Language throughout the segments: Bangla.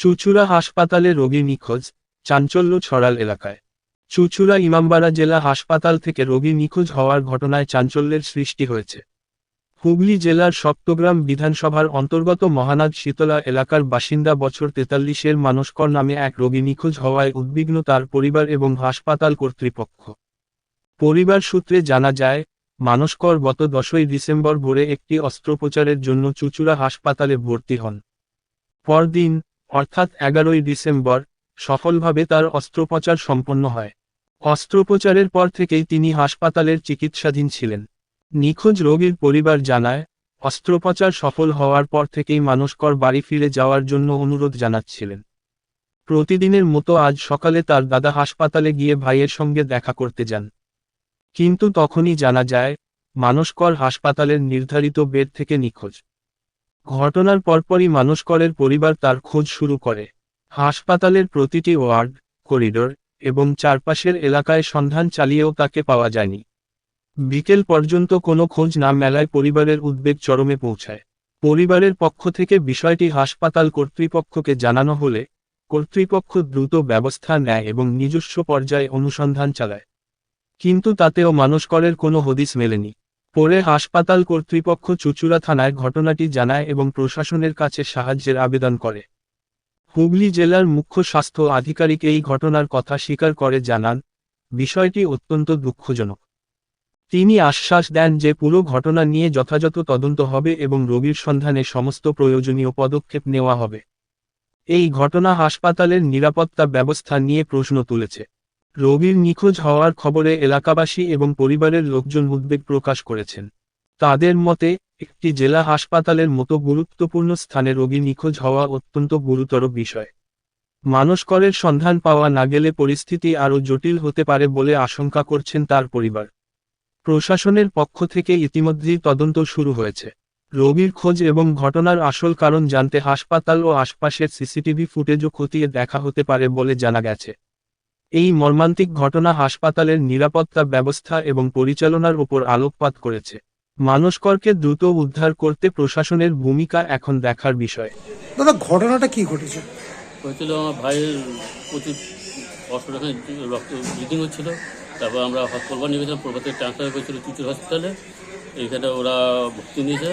চুচুড়া হাসপাতালে রোগী নিখোঁজ, চাঞ্চল্য ছড়াল এলাকায়। চুচুড়া ইমামবাড়া জেলা হাসপাতাল থেকে রোগী নিখোঁজ হওয়ার ঘটনায় চাঞ্চল্যের সৃষ্টি হয়েছে। হুগলি জেলার সপ্তগ্রাম বিধানসভার অন্তর্গত মহানাদ শীতলা এলাকার বাসিন্দা বছর তেতাল্লিশের মানসকর নামে এক রোগী নিখোঁজ হওয়ায় উদ্বিগ্ন তার পরিবার এবং হাসপাতাল কর্তৃপক্ষ। পরিবার সূত্রে জানা যায়, মানসকর গত দশই ডিসেম্বর ভোরে একটি অস্ত্রোপচারের জন্য চুচুড়া হাসপাতালে ভর্তি হন। পরদিন অর্থাৎ এগারোই ডিসেম্বর, সফলভাবে তার অস্ত্রোপচার সম্পন্ন হয়। অস্ত্রোপচারের পর থেকেই তিনি হাসপাতালের চিকিৎসাধীন ছিলেন। নিখোঁজ রোগীর পরিবার জানায়, অস্ত্রোপচার সফল হওয়ার পর থেকেই মানসকর বাড়ি ফিরে যাওয়ার জন্য অনুরোধ জানাচ্ছিলেন। প্রতিদিনের মতো আজ সকালে তার দাদা হাসপাতালে গিয়ে ভাইয়ের সঙ্গে দেখা করতে যান। কিন্তু তখনই জানা যায়, মানসকর হাসপাতালের নির্ধারিত বেড থেকে নিখোঁজ। ঘটনার পরপরই মানসকরের পরিবার তার খোঁজ শুরু করে। হাসপাতালের প্রতিটি ওয়ার্ড, করিডোর এবং চারপাশের এলাকায় সন্ধান চালিয়েও তাকে পাওয়া যায়নি। বিকেল পর্যন্ত কোনো খোঁজ না মেলায় পরিবারের উদ্বেগ চরমে পৌঁছায়। পরিবারের পক্ষ থেকে বিষয়টি হাসপাতাল কর্তৃপক্ষকে জানানো হলে, কর্তৃপক্ষ দ্রুত ব্যবস্থা নেয় এবং নিজস্ব পর্যায়ে অনুসন্ধান চালায়। কিন্তু তাতেও মানসকরের কোনো হদিস মেলেনি। পরে হাসপাতাল কর্তৃপক্ষ চুচুড়া থানায় ঘটনাটি জানায় এবং প্রশাসনের কাছে সাহায্যের আবেদন করে। হুগলি জেলার মুখ্য স্বাস্থ্য আধিকারিক এই ঘটনার কথা স্বীকার করে জানান, বিষয়টি অত্যন্ত দুঃখজনক। তিনি আশ্বাস দেন যে পুরো ঘটনা নিয়ে যথাযথ তদন্ত হবে এবং রোগীর সন্ধানে সমস্ত প্রয়োজনীয় পদক্ষেপ নেওয়া হবে। এই ঘটনা হাসপাতালের নিরাপত্তা ব্যবস্থা নিয়ে প্রশ্ন তুলেছে। রোগীর নিখোঁজ হওয়ার খবরে এলাকাবাসী এবং পরিবারের লোকজন উদ্বেগ প্রকাশ করেছেন। তাদের মতে, একটি জেলা হাসপাতালের মতো গুরুত্বপূর্ণ স্থানে রোগী নিখোঁজ হওয়া অত্যন্ত গুরুতর বিষয়। মানসকরের সন্ধান পাওয়া না গেলে পরিস্থিতি আরও জটিল হতে পারে বলে আশঙ্কা করছেন তার পরিবার। প্রশাসনের পক্ষ থেকে ইতিমধ্যেই তদন্ত শুরু হয়েছে। রোগীর খোঁজ এবং ঘটনার আসল কারণ জানতে হাসপাতাল ও আশপাশের সিসিটিভি ফুটেজও খতিয়ে দেখা হতে পারে বলে জানা গেছে। এই মর্মান্তিক ঘটনা হাসপাতালের নিরাপত্তা ব্যবস্থা এবং পরিচালনার উপর আলোকপাত করেছে। মানসকরকে দ্রুত উদ্ধার করতে প্রশাসনের ভূমিকা এখন দেখার বিষয়। দাদা ঘটনাটা কি ঘটেছে? হয়েছিল আমার ভাইয়ের প্রচুর অস্ত্রটাকে রক্ত ব্লিডিং হচ্ছিল। তারপর আমরা হসপিটাল নিয়ে গেছিলাম প্রভাতে ট্রান্সফার করেছিল চুচুর হসপিটালে এইখানে ওরা ভর্তি নিয়েছে।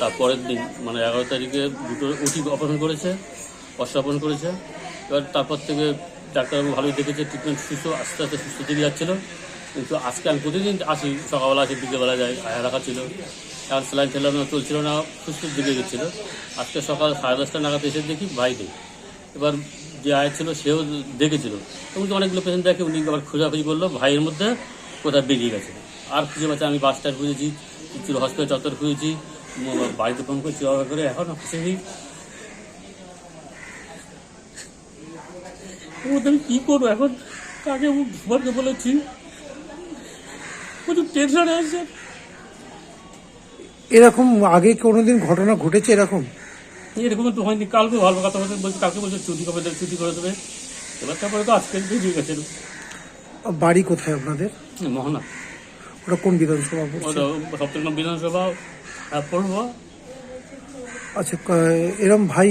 তারপরের দিন মানে এগারো তারিখে দুটো ওটি অপারেশন করেছে অস্ত্রাপন করেছে। এবার তারপর থেকে ডাক্তারবাবু ভালোই দেখেছে ট্রিটমেন্ট সুস্থ, আস্তে আস্তে সুস্থ দিকে যাচ্ছিল। কিন্তু আজকে আমি প্রতিদিন আসি, সকালবেলা আসি, বিকেলবেলা যাই রাখা ছিল। এখন স্যালাইন ঠেলানো চলছিল না, সুস্থ দিকে গেছিল। আজকে সকাল সাড়ে দশটা নাগাদ এসে দেখি ভাই নেই এবার যে আয় ছিল, সেও দেখেছিল। এবং অনেকগুলো পেশেন্ট দেখে উনি আবার খোঁজাখুঁজি করল, ভাইয়ের মধ্যে কোথায় বেরিয়ে গেছে। আর খুঁজে পাচ্ছে আমি বাস স্ট্যান্ড খুঁজেছি, কিছু হসপিটাল চত্বর খুঁজেছি বাড়িতে ফোন করে চিন্তা করে, এখন খুঁজেছি ওদের কী করব? এখন কাকে ঘুমাতে বলেছি। প্রচুর টেনশনে আছে। এরকম আগে কোনোদিন ঘটনা ঘটেছে এরকম? এরকম তো হয়নি। কালকে ভালো কথা বলছে বলছি কালকে বলছে ছুটি কবে দেবে ছুটি করে দেবে। এবার তারপরে তো আজকে বেরিয়ে গেছে। বাড়ি কোথায় আপনাদের? মহানা। ওটা কোন বিধানসভা সপ্তম বিধানসভা পড়ব। আচ্ছা এরম ভাই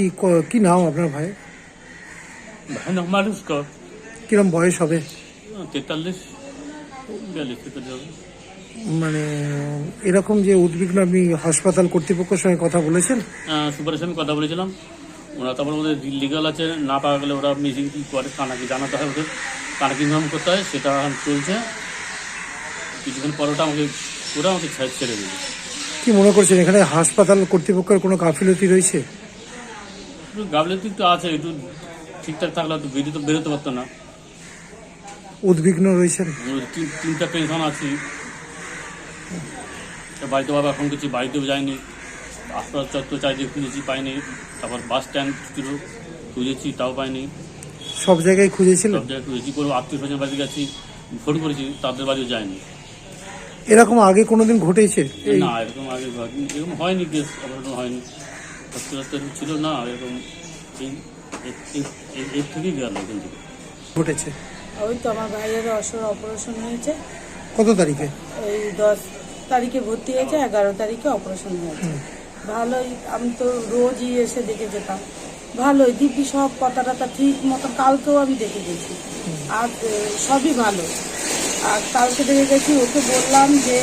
কি নাম আপনার ভাই ভাই না মানুষ কর কিরম বয়স হবে? তেতাল্লিশ বিয়াল্লিশ তেতাল্লিশ হবে। মানে এরকম যে উদ্বিগ্ন আপনি হাসপাতাল কর্তৃপক্ষের সঙ্গে কথা বলেছেন? আহ, সুপারের সঙ্গে কথা বলেছিলাম। ওরা তারপর ওদের লিগাল আছে না পাওয়া গেলে ওরা মিটিং কী করে কানাকি জানাতে হয় ওদের। কানাকি নিয়ম করতে হয় সেটা চলছে। কিছুক্ষণ পর ওটা আমাকে ওরা আমাকে ছেড়ে ছেড়ে দেবে কি মনে করছেন এখানে হাসপাতাল কর্তৃপক্ষের কোনো গাফিলতি রয়েছে? গাবলিয়াতি একটু আছে একটু ঠিকঠাক থাকলে তো বেরোতে পারতো না। উদ্বিগ্ন রয়েছেন তিন- তিনটা পেনশন আছি। বাড়িতে বাবা এখন কিছু বাড়িতেও যায়নি। হাসপাতাল চত্বর চারিদিকে খুঁজেছি পাইনি। তারপর বাস স্ট্যান্ড ছিল খুঁজেছি তাও পাইনি। সব জায়গায় খুঁজেছিলেন সব জায়গায় খুঁজেছি কোনো আত্মীয় স্বজন বাড়িতে গেছি ফোন করেছি তাদের বাড়িও যায়নি। এরকম আগে কোনোদিন ঘটেছে? না এরকম আগে এরকম হয়নি কেস অপারেশন হয়নি। হসপিটাল ছিল না এরকম ওই আমার ভাইয়ের অসর অপারেশন হয়েছে কত তারিখে এই দশ তারিখে ভর্তি হয়েছে এগারো তারিখে অপারেশন হয়েছে ভালোই আমি তো রোজই এসে দেখে যেতাম ভালোই দিব্যি সব কথা টথা ঠিক মতো কালকেও আমি দেখে গেছি আর সবই ভালো আর কালকে দেখে গেছি ওকে বললাম যে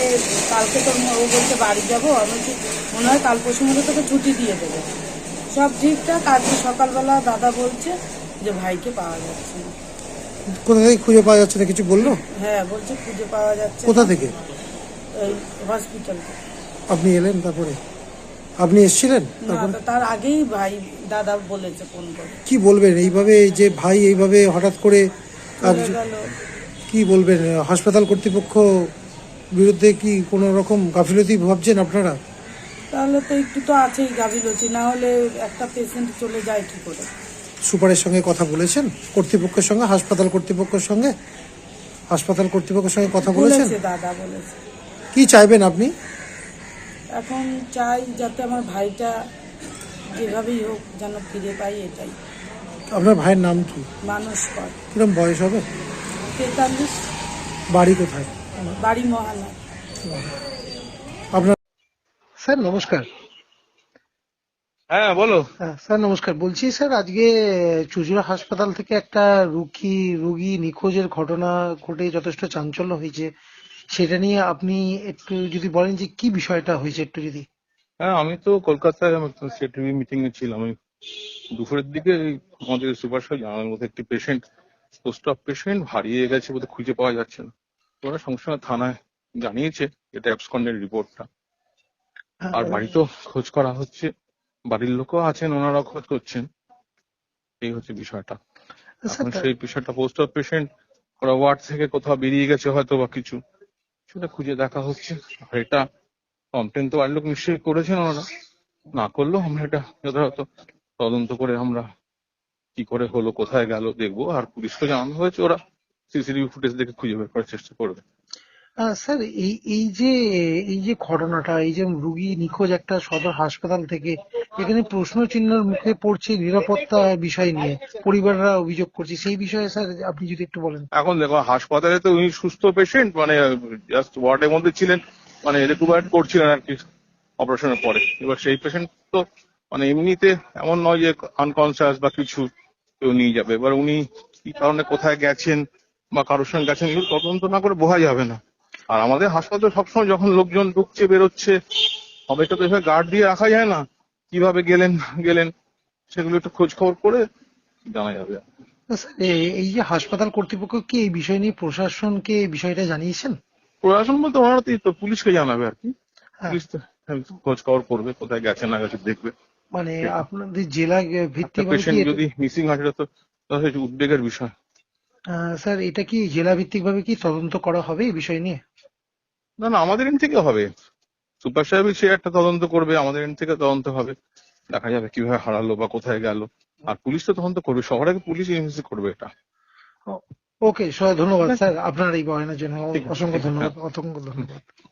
কালকে তো ও বলছে বাড়ি যাব আমি বলছি মনে হয় কাল পরশু মধ্যে তোকে ছুটি দিয়ে দেবে সব ঠিকঠাক আজকে সকালবেলা দাদা বলছে যে ভাইকে পাওয়া যাচ্ছে না। কোথা থেকে খুঁজে পাওয়া যাচ্ছে না কিছু বলল? হ্যাঁ বলছে খুঁজে পাওয়া যাচ্ছে কোথা না। থেকে? এই হসপিটাল থেকে আপনি এলেন তারপরে? আপনি এসেছিলেন না তারপরে তো তার আগেই ভাই দাদা বলেছে ফোন করে। কি বলবেন? এইভাবে যে ভাই এইভাবে হঠাৎ করে চলে গেল। কি বলবেন? হাসপাতাল কর্তৃপক্ষ বিরুদ্ধে কি কোনো রকম গাফিলতি ভাবছেন আপনারা? তাহলে তো একটু তো আছেই গাফিলতি না হলে একটা পেশেন্ট চলে যায় কি করে? সুপারের সঙ্গে কথা বলেছেন? কর্তৃপক্ষের সঙ্গে হাসপাতাল কর্তৃপক্ষের সঙ্গে? হাসপাতাল কর্তৃপক্ষের সঙ্গে কথা বলেছেন? বলেছে দাদা বলেছে। কি চাইবেন আপনি? এখন চাই যাতে আমার ভাইটা যেভাবেই হোক যেন ফিরে পাই এটাই। আপনার ভাইয়ের নাম কি? মানুষ কর। কিরম বয়স হবে? তেতাল্লিশ। বাড়ি কোথায়? বাড়ি মহানা। স্যার নমস্কার। হ্যাঁ বলো। হ্যাঁ, স্যার নমস্কার। বলছি স্যার আজকে চুচুড়া হাসপাতাল থেকে একটা রুগী রুগী নিখোঁজের ঘটনা ঘটে যথেষ্ট চাঞ্চল্য হয়েছে। সেটা নিয়ে আপনি একটু যদি বলেন যে কি বিষয়টা হয়েছে একটু যদি। হ্যাঁ আমি তো কলকাতায় সিটিভি মিটিং এ ছিলাম। আমি দুপুরের দিকে আমাদের সুপার স্টার জানার মধ্যে একটি পেশেন্ট পোস্ট অফ পেশেন্ট হারিয়ে গেছে বোধহয় খুঁজে পাওয়া যাচ্ছে না। ওরা সঙ্গে সঙ্গে থানায় জানিয়েছে এটা অ্যাবসকন্ডের রিপোর্টটা আর বাড়িতেও খোঁজ করা হচ্ছে। বাড়ির লোকও আছেন ওনারাও খোঁজ করছেন। এই হচ্ছে বিষয়টা। এখন সেই বিষয়টা পোস্ট অফ পেশেন্ট ওরা ওয়ার্ড থেকে কোথাও বেরিয়ে গেছে হয়তো বা কিছু। সেটা খুঁজে দেখা হচ্ছে। আর এটা কমপ্লেন তো বাড়ির লোক নিশ্চয়ই করেছেন ওনারা। না করলেও আমরা এটা যথাযথ তদন্ত করে আমরা কি করে হলো কোথায় গেল দেখব। আর পুলিশকে জানানো হয়েছে ওরা। সিসিটিভি ফুটেজ দেখে খুঁজে বের করার চেষ্টা করবে। স্যার, এই এই যে এই যে ঘটনাটা, এই যে রুগী নিখোঁজ একটা সদর হাসপাতাল থেকে, এখানে প্রশ্ন চিহ্নের মুখে পড়ছে নিরাপত্তা বিষয় নিয়ে, পরিবাররা অভিযোগ করছে, সেই বিষয়ে স্যার আপনি যদি একটু বলেন। এখন দেখো, হাসপাতালে তো উনি সুস্থ পেশেন্ট মানে জাস্ট ওয়ার্ডের মধ্যে ছিলেন মানে রেকুপারেট করছিলেন আর কি অপারেশনের পরে। এবার সেই পেশেন্ট তো মানে এমনিতে এমন নয় যে আনকনসিয়াস বা কিছু কেউ নিয়ে যাবে। এবার উনি কি কারণে কোথায় গেছেন বা কারোর সঙ্গে গেছেন এগুলো তদন্ত না করে বোঝা যাবে না। আর আমাদের হাসপাতালে সবসময় যখন লোকজন ঢুকছে বেরোচ্ছে সবাইকে তো এভাবে গার্ড দিয়ে রাখা যায় না। কীভাবে গেলেন গেলেন সেগুলো একটু খোঁজ খবর করে জানা যাবে। এই যে হাসপাতাল কর্তৃপক্ষ কি এই বিষয় নিয়ে প্রশাসনকে এই বিষয়টা জানিয়েছেন? প্রশাসন বলতে ওনারা তো পুলিশকে জানাবে আর কি। হ্যাঁ। পুলিশ তো খোঁজ খবর করবে কোথায় গেছে না গেছে দেখবে। মানে আপনাদের জেলা ভিত্তিক পেশেন্ট যদি মিসিং হয় সেটা তো উদ্বেগের বিষয়। স্যার এটা কি জেলা ভিত্তিক ভাবে কি তদন্ত করা হবে এই বিষয় নিয়ে? না না আমাদের এন থেকে হবে। সুপার এ সে একটা তদন্ত করবে আমাদের এন থেকে তদন্ত হবে। দেখা যাবে কীভাবে হারালো বা কোথায় গেল। আর পুলিশ তো তদন্ত করবে সবার আগে পুলিশ ইনভেস্ট করবে এটা। ওকে ধন্যবাদ স্যার আপনার এই বয়ানের জন্য অসংখ্য ধন্যবাদ অসংখ্য ধন্যবাদ।